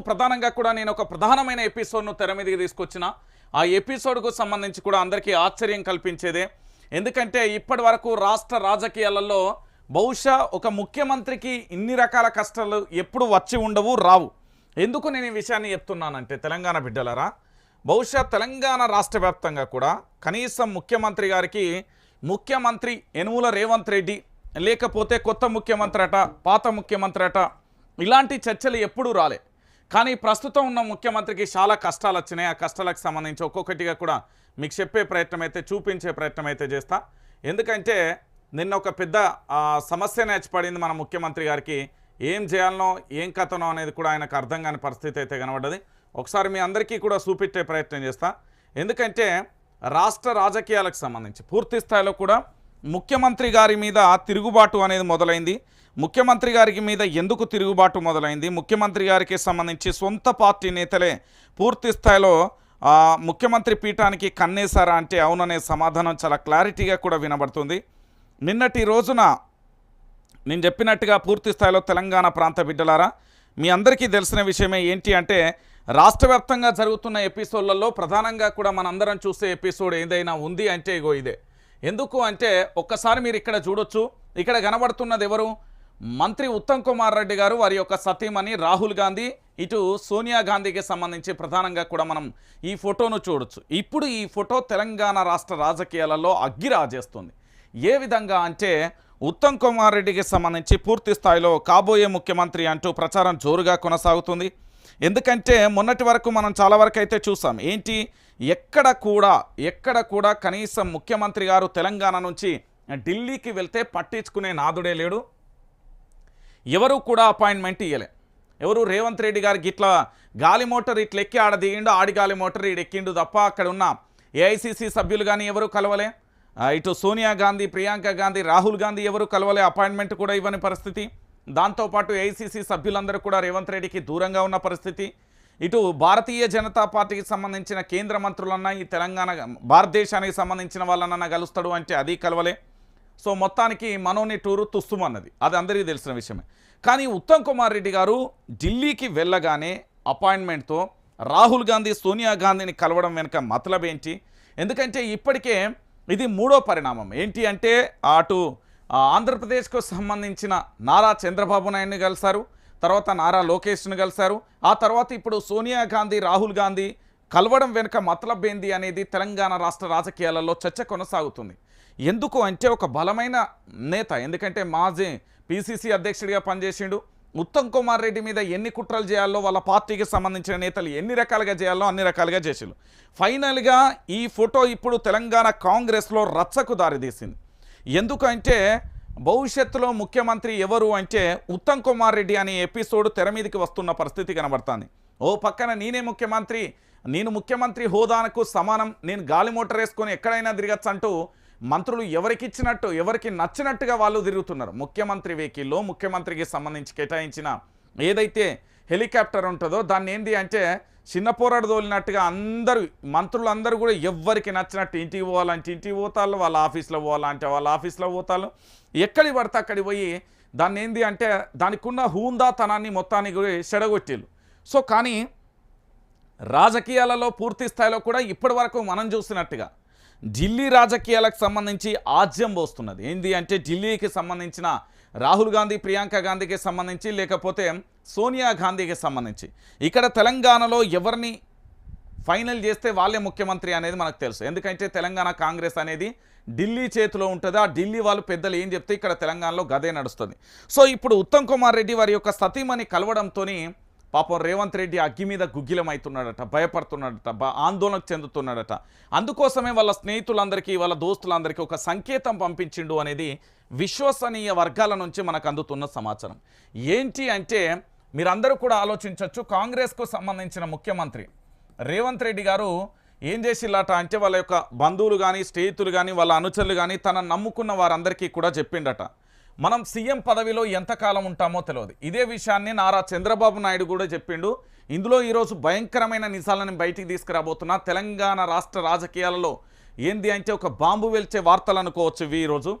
ప్రధానంగా కూడా నేను ఒక ప్రధానమైన ఎపిసోడ్ను తెర మీదకి తీసుకొచ్చిన. ఆ ఎపిసోడ్కు సంబంధించి కూడా అందరికీ ఆశ్చర్యం కల్పించేదే. ఎందుకంటే ఇప్పటి వరకు రాష్ట్ర రాజకీయాలలో బహుశా ఒక ముఖ్యమంత్రికి ఇన్ని రకాల కష్టాలు ఎప్పుడు వచ్చి ఉండవు రావు. ఎందుకు నేను ఈ విషయాన్ని చెప్తున్నానంటే తెలంగాణ బిడ్డలరా బహుశా తెలంగాణ రాష్ట్ర వ్యాప్తంగా కూడా కనీసం ముఖ్యమంత్రి గారికి ముఖ్యమంత్రి యనుమల రేవంత్ రెడ్డి లేకపోతే కొత్త ముఖ్యమంత్రి అట పాత ముఖ్యమంత్రి అట ఇలాంటి చర్చలు ఎప్పుడూ రాలే. కానీ ప్రస్తుతం ఉన్న ముఖ్యమంత్రికి చాలా కష్టాలు వచ్చినాయి ఆ కష్టాలకు సంబంధించి ఒక్కొక్కటిగా కూడా మీకు చెప్పే ప్రయత్నం అయితే చూపించే ప్రయత్నం అయితే చేస్తా. ఎందుకంటే నిన్న ఒక పెద్ద సమస్య నేర్చిపడింది మన ముఖ్యమంత్రి గారికి. ఏం చేయాలనో ఏం కథనో అనేది కూడా ఆయనకు అర్థం కాని పరిస్థితి అయితే కనబడ్డది. ఒకసారి మీ అందరికీ కూడా చూపించే ప్రయత్నం చేస్తా. ఎందుకంటే రాష్ట్ర రాజకీయాలకు సంబంధించి పూర్తి స్థాయిలో కూడా ముఖ్యమంత్రి గారి మీద తిరుగుబాటు అనేది మొదలైంది. ముఖ్యమంత్రి గారికి మీద ఎందుకు తిరుగుబాటు మొదలైంది? ముఖ్యమంత్రి గారికి సంబంధించి సొంత పార్టీ నేతలే పూర్తి స్థాయిలో ముఖ్యమంత్రి పీఠానికి కన్నేశారా అంటే అవుననే సమాధానం చాలా క్లారిటీగా కూడా వినబడుతుంది. నిన్నటి రోజున నేను చెప్పినట్టుగా పూర్తి స్థాయిలో తెలంగాణ ప్రాంత బిడ్డలారా మీ అందరికీ తెలిసిన విషయమే ఏంటి అంటే రాష్ట్ర వ్యాప్తంగా జరుగుతున్న ఎపిసోడ్లలో ప్రధానంగా కూడా మనందరం చూసే ఎపిసోడ్ ఏదైనా ఉంది అంటే ఇగో ఇదే. ఎందుకు అంటే ఒక్కసారి మీరు ఇక్కడ చూడొచ్చు. ఇక్కడ కనబడుతున్నది ఎవరు? మంత్రి ఉత్తమ్ కుమార్ రెడ్డి గారు వారి యొక్క సతీమణి రాహుల్ గాంధీ ఇటు సోనియా గాంధీకి సంబంధించి ప్రధానంగా కూడా మనం ఈ ఫోటోను చూడొచ్చు. ఇప్పుడు ఈ ఫోటో తెలంగాణ రాష్ట్ర రాజకీయాలలో అగ్గి రాజేస్తుంది ఏ విధంగా అంటే ఉత్తమ్ కుమార్ రెడ్డికి సంబంధించి పూర్తి స్థాయిలో కాబోయే ముఖ్యమంత్రి అంటూ ప్రచారం జోరుగా కొనసాగుతుంది. ఎందుకంటే మొన్నటి వరకు మనం చాలా వరకు అయితే చూసాం. ఏంటి? ఎక్కడ కూడా ఎక్కడ కూడా కనీసం ముఖ్యమంత్రి గారు తెలంగాణ నుంచి ఢిల్లీకి వెళ్తే పట్టించుకునే నాదుడే లేడు. ఎవరు కూడా అపాయింట్మెంట్ ఇవ్వలే ఎవరు రేవంత్ రెడ్డి గారికి ఇట్లా గాలి మోటార్ ఇట్లా ఎక్కి ఆడ దిగిండు ఆడి గాలి మోటార్ ఈడు ఎక్కిండు తప్ప అక్కడ ఉన్న ఏఐసీసీ సభ్యులు కానీ ఎవరు కలవలే. ఇటు సోనియా గాంధీ ప్రియాంక గాంధీ రాహుల్ గాంధీ ఎవరు కలవలే అపాయింట్మెంట్ కూడా ఇవ్వని పరిస్థితి. దాంతోపాటు ఏఐసీసీ సభ్యులందరూ కూడా రేవంత్ రెడ్డికి దూరంగా ఉన్న పరిస్థితి. ఇటు భారతీయ జనతా పార్టీకి సంబంధించిన కేంద్ర మంత్రులన్నా ఈ తెలంగాణ భారతదేశానికి సంబంధించిన వాళ్ళనన్నా కలుస్తాడు అంటే అది కలవలే. సో మొత్తానికి మనోని టూరు తుస్తుమన్నది అది అందరికీ తెలిసిన విషయమే. కానీ ఉత్తమ్ కుమార్ రెడ్డి గారు ఢిల్లీకి వెళ్ళగానే అపాయింట్మెంట్తో రాహుల్ గాంధీ సోనియా గాంధీని కలవడం వెనుక మతలబ్ ఏంటి? ఎందుకంటే ఇప్పటికే ఇది మూడో పరిణామం. ఏంటి అంటే అటు ఆంధ్రప్రదేశ్కు సంబంధించిన నారా చంద్రబాబు నాయుడిని కలిశారు తర్వాత నారా లోకేష్ను కలిశారు ఆ తర్వాత ఇప్పుడు సోనియా గాంధీ రాహుల్ గాంధీ కలవడం వెనుక మతలబ్ ఏంది అనేది తెలంగాణ రాష్ట్ర రాజకీయాలలో చర్చ కొనసాగుతుంది. ఎందుకు అంటే ఒక బలమైన నేత ఎందుకంటే మాజీ పిసిసి అధ్యక్షుడిగా పనిచేసిండు. ఉత్తమ్ కుమార్ రెడ్డి మీద ఎన్ని కుట్రలు చేయాలో వాళ్ళ పార్టీకి సంబంధించిన నేతలు ఎన్ని రకాలుగా చేయాలో అన్ని రకాలుగా చేసిండు. ఫైనల్గా ఈ ఫోటో ఇప్పుడు తెలంగాణ కాంగ్రెస్లో రచ్చకు దారితీసింది. ఎందుకంటే భవిష్యత్తులో ముఖ్యమంత్రి ఎవరు అంటే ఉత్తమ్ కుమార్ రెడ్డి అనే ఎపిసోడ్ తెర మీదకి వస్తున్న పరిస్థితి కనబడుతుంది. ఓ పక్కన నేనే ముఖ్యమంత్రి నేను ముఖ్యమంత్రి హోదానకు సమానం నేను గాలి మోటార్ వేసుకొని ఎక్కడైనా తిరగచ్చు అంటూ మంత్రులు ఎవరికి ఇచ్చినట్టు ఎవరికి నచ్చినట్టుగా వాళ్ళు తిరుగుతున్నారు. ముఖ్యమంత్రి వెహికల్లో ముఖ్యమంత్రికి సంబంధించి కేటాయించిన ఏదైతే హెలికాప్టర్ ఉంటుందో దాన్ని ఏంది అంటే చిన్న పోరాడు తోలినట్టుగా అందరూ మంత్రులు అందరూ కూడా ఎవ్వరికి నచ్చినట్టు ఇంటికి పోవాలంటే ఇంటికి పోతారు వాళ్ళ ఆఫీస్లో పోవాలంటే వాళ్ళ ఆఫీస్లో పోతారు ఎక్కడికి పడితే అక్కడికి పోయి దాన్ని ఏంది అంటే దానికి ఉన్న హూందాతనాన్ని మొత్తానికి కూడా సో కానీ రాజకీయాలలో పూర్తి స్థాయిలో కూడా ఇప్పటి వరకు మనం చూసినట్టుగా ఢిల్లీ రాజకీయాలకు సంబంధించి ఆజ్యం పోస్తున్నది. ఏంది అంటే ఢిల్లీకి సంబంధించిన రాహుల్ గాంధీ ప్రియాంక గాంధీకి సంబంధించి లేకపోతే సోనియా గాంధీకి సంబంధించి. ఇక్కడ తెలంగాణలో ఎవరిని ఫైనల్ చేస్తే వాళ్ళే ముఖ్యమంత్రి అనేది మనకు తెలుసు. ఎందుకంటే తెలంగాణ కాంగ్రెస్ అనేది ఢిల్లీ చేతిలో ఉంటుంది. ఆ ఢిల్లీ వాళ్ళు పెద్దలు ఏం చెప్తే ఇక్కడ తెలంగాణలో గదే నడుస్తుంది. సో ఇప్పుడు ఉత్తమ్ కుమార్ రెడ్డి వారి యొక్క సతీమణి కలవడంతో పాపం రేవంత్ రెడ్డి అగ్గి మీద గుగ్గిలమవుతున్నాడట భయపడుతున్నాడట ఆందోళనకు ఆందోళన చెందుతున్నాడట. అందుకోసమే వాళ్ళ స్నేహితులందరికీ వాళ్ళ దోస్తులందరికీ ఒక సంకేతం పంపించిండు అనేది విశ్వసనీయ వర్గాల నుంచి మనకు అందుతున్న సమాచారం. ఏంటి అంటే మీరందరూ కూడా ఆలోచించవచ్చు కాంగ్రెస్కు సంబంధించిన ముఖ్యమంత్రి రేవంత్ రెడ్డి గారు ఏం చేసిల్లట అంటే వాళ్ళ యొక్క బంధువులు కానీ స్నేహితులు కానీ వాళ్ళ అనుచరులు కానీ తన నమ్ముకున్న వారందరికీ కూడా చెప్పిండట. మనం సీఎం పదవిలో ఎంతకాలం ఉంటామో తెలియదు. ఇదే విషయాన్ని నారా చంద్రబాబు నాయుడు కూడా చెప్పిండు. ఇందులో ఈరోజు భయంకరమైన నిజాలను బయటికి తీసుకురాబోతున్నా తెలంగాణ రాష్ట్ర రాజకీయాలలో ఏంది అంటే ఒక బాంబు వెల్చే వార్తలు అనుకోవచ్చు ఇవి ఈరోజు.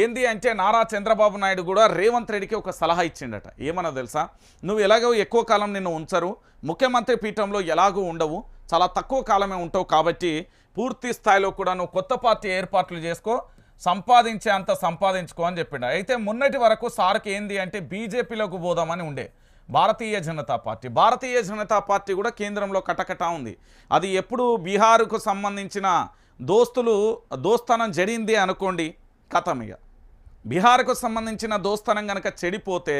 ఏంది అంటే నారా చంద్రబాబు నాయుడు కూడా రేవంత్ రెడ్డికి ఒక సలహా ఇచ్చిండట. ఏమన్నా తెలుసా? నువ్వు ఎలాగో ఎక్కువ కాలం నిన్ను ఉంచరు. ముఖ్యమంత్రి పీఠంలో ఎలాగూ ఉండవు. చాలా తక్కువ కాలమే ఉంటావు కాబట్టి పూర్తి స్థాయిలో కూడా నువ్వు కొత్త పార్టీ ఏర్పాట్లు చేసుకో. సంపాదించే అంత సంపాదించుకో అని చెప్పిండు. అయితే మొన్నటి వరకు సార్కి ఏంది అంటే బీజేపీలోకి పోదామని ఉండే. భారతీయ జనతా పార్టీ. భారతీయ జనతా పార్టీ కూడా కేంద్రంలో కటకటా ఉంది. అది ఎప్పుడు బీహార్కు సంబంధించిన దోస్తులు దోస్తనం జరిగింది అనుకోండి కథం ఇక బీహార్కు సంబంధించిన దోస్తనం కనుక చెడిపోతే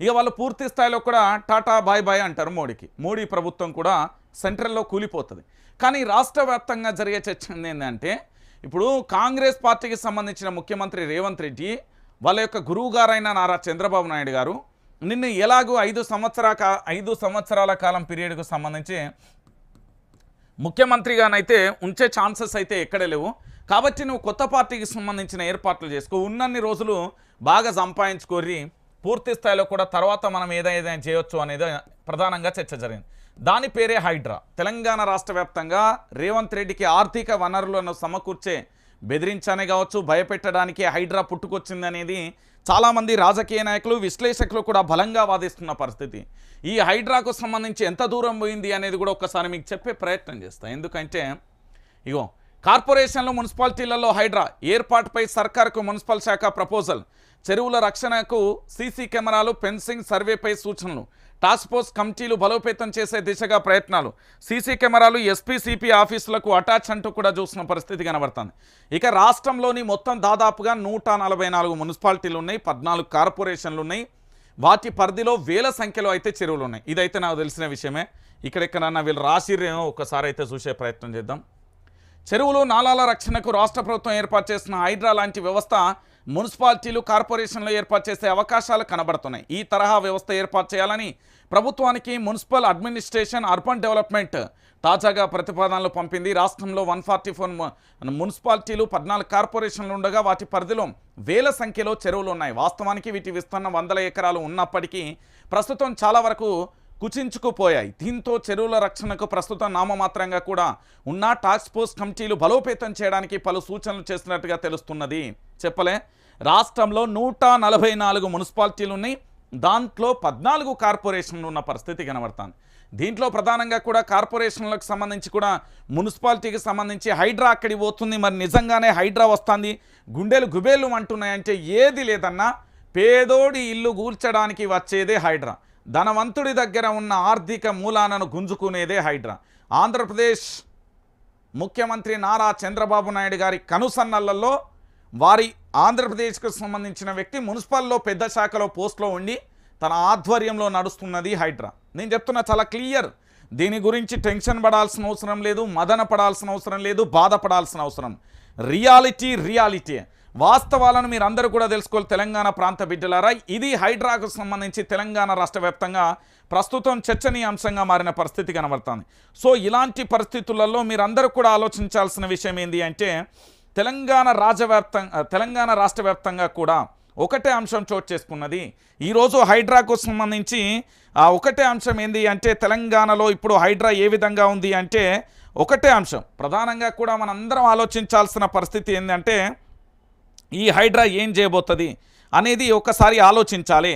ఇక వాళ్ళు పూర్తి స్థాయిలో కూడా టాటా బాయ్ బాయ్ అంటారు మోడీకి. మోడీ ప్రభుత్వం కూడా సెంట్రల్లో కూలిపోతుంది. కానీ రాష్ట్ర వ్యాప్తంగా జరిగే చర్చ ఏంటంటే ఇప్పుడు కాంగ్రెస్ పార్టీకి సంబంధించిన ముఖ్యమంత్రి రేవంత్ రెడ్డి వాళ్ళ యొక్క గురువు గారైన నారా చంద్రబాబు నాయుడు గారు నిన్ను ఎలాగూ ఐదు సంవత్సర ఐదు సంవత్సరాల కాలం పీరియడ్కు సంబంధించి ముఖ్యమంత్రిగానైతే ఉంచే ఛాన్సెస్ అయితే ఎక్కడ లేవు. కాబట్టి నువ్వు కొత్త పార్టీకి సంబంధించిన ఏర్పాట్లు చేసుకో. ఉన్నన్ని రోజులు బాగా సంపాదించుకోరి పూర్తి స్థాయిలో కూడా తర్వాత మనం ఏదైనా చేయొచ్చు అనేది ప్రధానంగా చర్చ జరిగింది. దాని పేరే హైడ్రా. తెలంగాణ రాష్ట్ర వ్యాప్తంగా రేవంత్ రెడ్డికి ఆర్థిక వనరులను సమకూర్చే బెదిరించానే కావచ్చు భయపెట్టడానికి హైడ్రా పుట్టుకొచ్చిందనేది చాలామంది రాజకీయ నాయకులు విశ్లేషకులు కూడా బలంగా వాదిస్తున్న పరిస్థితి. ఈ హైడ్రాకు సంబంధించి ఎంత దూరం పోయింది అనేది కూడా ఒకసారి మీకు చెప్పే ప్రయత్నం చేస్తాను ఎందుకంటే ఇగో కార్పొరేషన్లు మున్సిపాలిటీలలో హైడ్రా ఏర్పాటుపై సర్కార్కు మున్సిపల్ శాఖ ప్రపోజల్. చెరువుల రక్షణకు సీసీ కెమెరాలు ఫెన్సింగ్ సర్వేపై సూచనలు. టాస్క్ ఫోర్స్ కమిటీలు బలోపేతం చేసే దిశగా ప్రయత్నాలు. సీసీ కెమెరాలు ఎస్పీసీపీ ఆఫీసులకు అటాచ్ అంటూ కూడా చూసిన పరిస్థితి కనబడుతుంది. ఇక రాష్ట్రంలోని మొత్తం దాదాపుగా నూట నలభై నాలుగు మున్సిపాలిటీలు ఉన్నాయి పద్నాలుగు కార్పొరేషన్లు ఉన్నాయి. వాటి పరిధిలో వేల సంఖ్యలో అయితే చెరువులు ఉన్నాయి. ఇదైతే నాకు తెలిసిన విషయమే. ఇక్కడెక్కడన్నా వీళ్ళు రాసిరేమో ఒకసారి అయితే చూసే ప్రయత్నం చేద్దాం. చెరువులు నాలాల రక్షణకు రాష్ట్ర ప్రభుత్వం ఏర్పాటు చేసిన హైడ్రా లాంటి వ్యవస్థ మున్సిపాలిటీలు కార్పొరేషన్లు ఏర్పాటు చేసే అవకాశాలు కనబడుతున్నాయి. ఈ తరహా వ్యవస్థ ఏర్పాటు చేయాలని ప్రభుత్వానికి మున్సిపల్ అడ్మినిస్ట్రేషన్ అర్బన్ డెవలప్మెంట్ తాజాగా ప్రతిపాదనలు పంపింది. రాష్ట్రంలో వన్ ఫార్టీ ఫోర్ మున్సిపాలిటీలు పద్నాలుగు కార్పొరేషన్లు ఉండగా వాటి పరిధిలో వేల సంఖ్యలో చెరువులు ఉన్నాయి. వాస్తవానికి వీటి విస్తీర్ణం వందల ఎకరాలు ఉన్నప్పటికీ ప్రస్తుతం చాలా వరకు కుచించుకుపోయాయి. దీంతో చెరువుల రక్షణకు ప్రస్తుతం నామమాత్రంగా కూడా ఉన్న టాస్క్ ఫోర్స్ కమిటీలు బలోపేతం చేయడానికి పలు సూచనలు చేస్తున్నట్టుగా తెలుస్తున్నది. చెప్పలే రాష్ట్రంలో నూట నలభై నాలుగు మున్సిపాలిటీలు ఉన్నాయి. దాంట్లో పద్నాలుగు కార్పొరేషన్లు ఉన్న పరిస్థితి కనబడుతుంది. దీంట్లో ప్రధానంగా కూడా కార్పొరేషన్లకు సంబంధించి కూడా మున్సిపాలిటీకి సంబంధించి హైడ్రా అక్కడికి పోతుంది. మరి నిజంగానే హైడ్రా వస్తుంది. గుండెలు గుబేలు అంటున్నాయంటే ఏది లేదన్నా పేదోడి ఇల్లు కూల్చడానికి వచ్చేదే హైడ్రా. ధనవంతుడి దగ్గర ఉన్న ఆర్థిక మూలాలను గుంజుకునేదే హైడ్రా. ఆంధ్రప్రదేశ్ ముఖ్యమంత్రి నారా చంద్రబాబు నాయుడు గారి కనుసన్నలలో వారి ఆంధ్రప్రదేశ్కు సంబంధించిన వ్యక్తి మున్సిపల్లో పెద్ద శాఖలో పోస్ట్లో ఉండి తన ఆధ్వర్యంలో నడుస్తున్నది హైడ్రా. నేను చెప్తున్నా చాలా క్లియర్. దీని గురించి టెన్షన్ పడాల్సిన అవసరం లేదు మదన పడాల్సిన అవసరం లేదు బాధపడాల్సిన అవసరం. Reality reality. వాస్తవాలను మీరు అందరూ కూడా తెలుసుకోవాలి తెలంగాణ ప్రాంత బిడ్డలారా. ఇది హైడ్రాకు సంబంధించి తెలంగాణ రాష్ట్ర వ్యాప్తంగా ప్రస్తుతం చర్చనీయాంశంగా మారిన పరిస్థితి కనబడుతుంది. సో ఇలాంటి పరిస్థితులలో మీరందరూ కూడా ఆలోచించాల్సిన విషయం ఏంటి అంటే తెలంగాణ రాజవ్యాప్తంగా తెలంగాణ రాష్ట్ర వ్యాప్తంగా కూడా ఒకటే అంశం చోటు చేసుకున్నది. ఈరోజు హైడ్రాకు సంబంధించి ఆ ఒకటే అంశం ఏంది అంటే తెలంగాణలో ఇప్పుడు హైడ్రా ఏ విధంగా ఉంది అంటే ఒకటే అంశం. ప్రధానంగా కూడా మనందరం ఆలోచించాల్సిన పరిస్థితి ఏంటంటే ఈ హైడ్రా ఏం చేయబోతుంది అనేది ఒకసారి ఆలోచించాలి.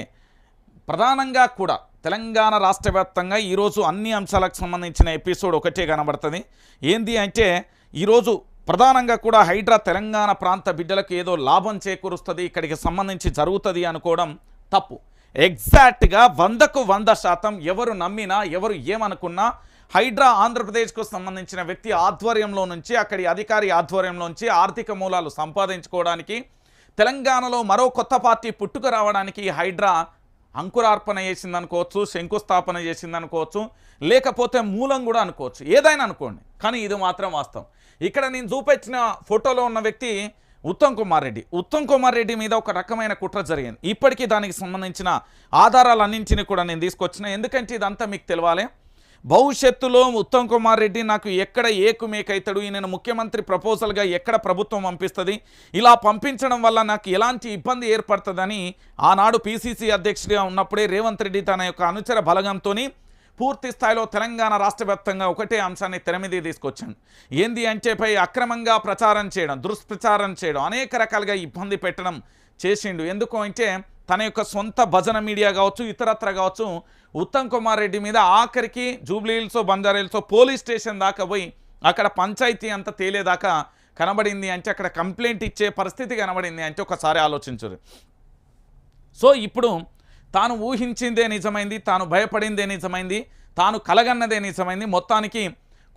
ప్రధానంగా కూడా తెలంగాణ రాష్ట్ర వ్యాప్తంగా ఈరోజు అన్ని అంశాలకు సంబంధించిన ఎపిసోడ్ ఒకటే కనబడుతుంది. ఏంది అంటే ఈరోజు ప్రధానంగా కూడా హైడ్రా తెలంగాణ ప్రాంత బిడ్డలకు ఏదో లాభం చేకూరుస్తుంది ఇక్కడికి సంబంధించి జరుగుతుంది అనుకోవడం తప్పు. ఎగ్జాక్ట్గా వందకు వంద శాతం ఎవరు నమ్మినా ఎవరు ఏమనుకున్నా హైడ్రా ఆంధ్రప్రదేశ్కు సంబంధించిన వ్యక్తి ఆధ్వర్యంలో నుంచి అక్కడి అధికారి ఆధ్వర్యంలోంచి ఆర్థిక మూలాలు సంపాదించుకోవడానికి తెలంగాణలో మరో కొత్త పార్టీ పుట్టుకు రావడానికి హైడ్రా అంకురార్పణ చేసిందనుకోవచ్చు శంకుస్థాపన చేసిందనుకోవచ్చు లేకపోతే మూలం కూడా అనుకోవచ్చు. ఏదైనా అనుకోండి కానీ ఇది మాత్రం వాస్తవం. ఇక్కడ నేను చూపించిన ఫోటోలో ఉన్న వ్యక్తి ఉత్తమ్ కుమార్ రెడ్డి. ఉత్తమ్ కుమార్ రెడ్డి మీద ఒక రకమైన కుట్ర జరిగింది. ఇప్పటికీ దానికి సంబంధించిన ఆధారాలన్నింటినీ కూడా నేను తీసుకొచ్చిన. ఎందుకంటే ఇదంతా మీకు తెలవాలి భవిష్యత్తులో ఉత్తమ్ కుమార్ రెడ్డి నాకు ఎక్కడ ఏకుమేకైతాడు ఈయన ముఖ్యమంత్రి ప్రపోజల్గా ఎక్కడ ప్రభుత్వం పంపిస్తుంది? ఇలా పంపించడం వల్ల నాకు ఎలాంటి ఇబ్బంది ఏర్పడుతుందని ఆనాడు పీసీసీ అధ్యక్షుడిగా ఉన్నప్పుడే రేవంత్ రెడ్డి తన యొక్క అనుచర బలగంతో పూర్తి స్థాయిలో తెలంగాణ రాష్ట్ర వ్యాప్తంగా ఒకటే అంశాన్ని తెరమిది తీసుకొచ్చాను. ఏంది అంటే పై అక్రమంగా ప్రచారం చేయడం దుష్ప్రచారం చేయడం అనేక రకాలుగా ఇబ్బంది పెట్టడం చేసిండు. ఎందుకు అంటే తన యొక్క సొంత భజన మీడియా కావచ్చు ఇతరత్ర కావచ్చు ఉత్తమ్ కుమార్ రెడ్డి మీద ఆఖరికి జూబ్లీహిల్స్ బంజారాహిల్స్ పోలీస్ స్టేషన్ దాకా పోయి అక్కడ పంచాయతీ అంతా తేలేదాకా కనబడింది అంటే అక్కడ కంప్లైంట్ ఇచ్చే పరిస్థితి కనబడింది అంటే ఒకసారి ఆలోచించరు. సో ఇప్పుడు తాను ఊహించిందే నిజమైంది తాను భయపడిందే నిజమైంది తాను కలగన్నదే నిజమైంది మొత్తానికి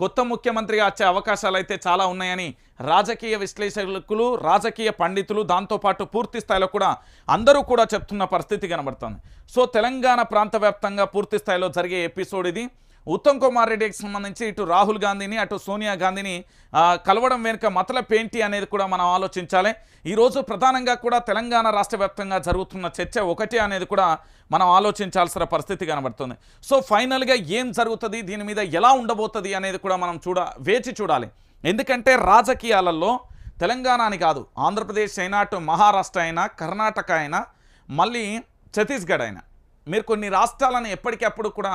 కొత్త ముఖ్యమంత్రిగా వచ్చే అవకాశాలు అయితే చాలా ఉన్నాయని రాజకీయ విశ్లేషకులు రాజకీయ పండితులు దాంతోపాటు పూర్తి స్థాయిలో కూడా అందరూ కూడా చెప్తున్న పరిస్థితి కనబడుతుంది. సో తెలంగాణ ప్రాంత వ్యాప్తంగా పూర్తి స్థాయిలో జరిగే ఎపిసోడ్ ఇది. ఉత్తమ్ కుమార్ రెడ్డికి సంబంధించి ఇటు రాహుల్ గాంధీని అటు సోనియా గాంధీని కలవడం వెనుక మతలపు ఏంటి అనేది కూడా మనం ఆలోచించాలి. ఈరోజు ప్రధానంగా కూడా తెలంగాణ రాష్ట్ర జరుగుతున్న చర్చ ఒకటి అనేది కూడా మనం ఆలోచించాల్సిన పరిస్థితి కనబడుతుంది. సో ఫైనల్గా ఏం జరుగుతుంది? దీని మీద ఎలా ఉండబోతుంది అనేది కూడా మనం చూడ వేచి చూడాలి. ఎందుకంటే రాజకీయాలలో తెలంగాణ అని కాదు ఆంధ్రప్రదేశ్ అయినా అటు మహారాష్ట్ర అయినా కర్ణాటక అయినా మళ్ళీ ఛత్తీస్గఢ్ అయినా. మీరు కొన్ని రాష్ట్రాలను ఎప్పటికప్పుడు కూడా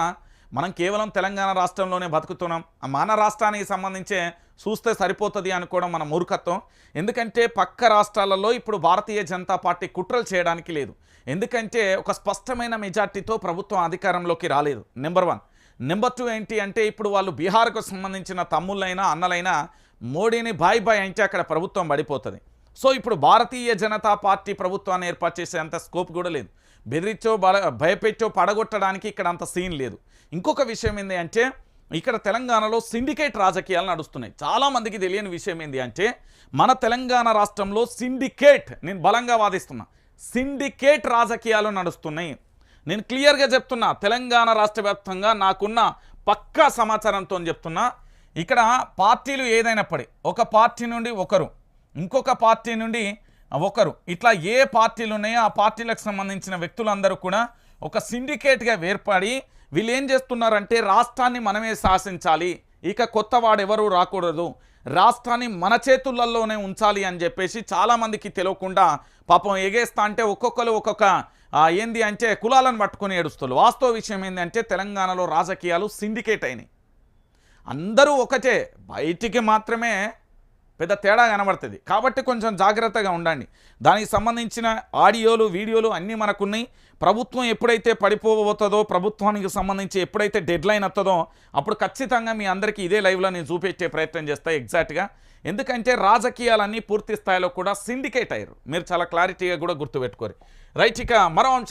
మనం కేవలం తెలంగాణ రాష్ట్రంలోనే బతుకుతున్నాం. మన రాష్ట్రానికి సంబంధించే చూస్తే సరిపోతుంది అనుకోవడం మన మూర్ఖత్వం. ఎందుకంటే పక్క రాష్ట్రాలలో ఇప్పుడు భారతీయ జనతా పార్టీ కుట్రలు చేయడానికి లేదు. ఎందుకంటే ఒక స్పష్టమైన మెజార్టీతో ప్రభుత్వం అధికారంలోకి రాలేదు. నెంబర్ వన్ నెంబర్ టూ ఏంటి అంటే ఇప్పుడు వాళ్ళు బీహార్కు సంబంధించిన తమ్ముళ్ళైనా అన్నలైనా మోడీని బాయ్ బాయ్ అంటే అక్కడ ప్రభుత్వం పడిపోతుంది. సో ఇప్పుడు భారతీయ జనతా పార్టీ ప్రభుత్వాన్ని ఏర్పాటు చేసేంత స్కోప్ కూడా లేదు. బెదిరించో బల భయపెట్టో పడగొట్టడానికి ఇక్కడ అంత సీన్ లేదు. ఇంకొక విషయం ఏంటి అంటే ఇక్కడ తెలంగాణలో సిండికేట్ రాజకీయాలు నడుస్తున్నాయి. చాలామందికి తెలియని విషయం ఏంటి అంటే మన తెలంగాణ రాష్ట్రంలో సిండికేట్ నేను బలంగా వాదిస్తున్నా సిండికేట్ రాజకీయాలు నడుస్తున్నాయి. నేను క్లియర్గా చెప్తున్నా తెలంగాణ రాష్ట్ర నాకున్న పక్కా సమాచారంతో చెప్తున్నా ఇక్కడ పార్టీలు ఏదైనప్పటి ఒక పార్టీ నుండి ఒకరు ఇంకొక పార్టీ నుండి ఒకరు ఇట్లా ఏ పార్టీలు ఉన్నాయో ఆ పార్టీలకు సంబంధించిన వ్యక్తులందరూ కూడా ఒక సిండికేట్గా ఏర్పడి వీళ్ళు ఏం చేస్తున్నారంటే రాష్ట్రాన్ని మనమే శాసించాలి ఇక కొత్త వాడెవరూ రాకూడదు రాష్ట్రాన్ని మన చేతులలోనే ఉంచాలి అని చెప్పేసి చాలామందికి తెలియకుండా పాపం ఎగేస్తా అంటే ఒక్కొక్కరు ఒక్కొక్క ఏంది అంటే కులాలను పట్టుకుని ఏడుస్తారు వాస్తవ విషయం ఏంటంటే తెలంగాణలో రాజకీయాలు సిండికేట్ అయినాయి. అందరూ ఒకటే బయటికి మాత్రమే పెద్ద తేడా కనబడుతుంది. కాబట్టి కొంచెం జాగ్రత్తగా ఉండండి. దానికి సంబంధించిన ఆడియోలు వీడియోలు అన్నీ మనకున్నాయి. ప్రభుత్వం ఎప్పుడైతే పడిపోబోతుందో ప్రభుత్వానికి సంబంధించి ఎప్పుడైతే డెడ్ లైన్ వస్తుందో అప్పుడు ఖచ్చితంగా మీ అందరికీ ఇదే లైవ్లో నేను చూపించే ప్రయత్నం చేస్తా ఎగ్జాక్ట్గా ఎందుకంటే రాజకీయాలన్నీ పూర్తి స్థాయిలో కూడా సిండికేట్ అయ్యారు. మీరు చాలా క్లారిటీగా కూడా గుర్తుపెట్టుకోరు. రైట్ ఇక మరో అంశం.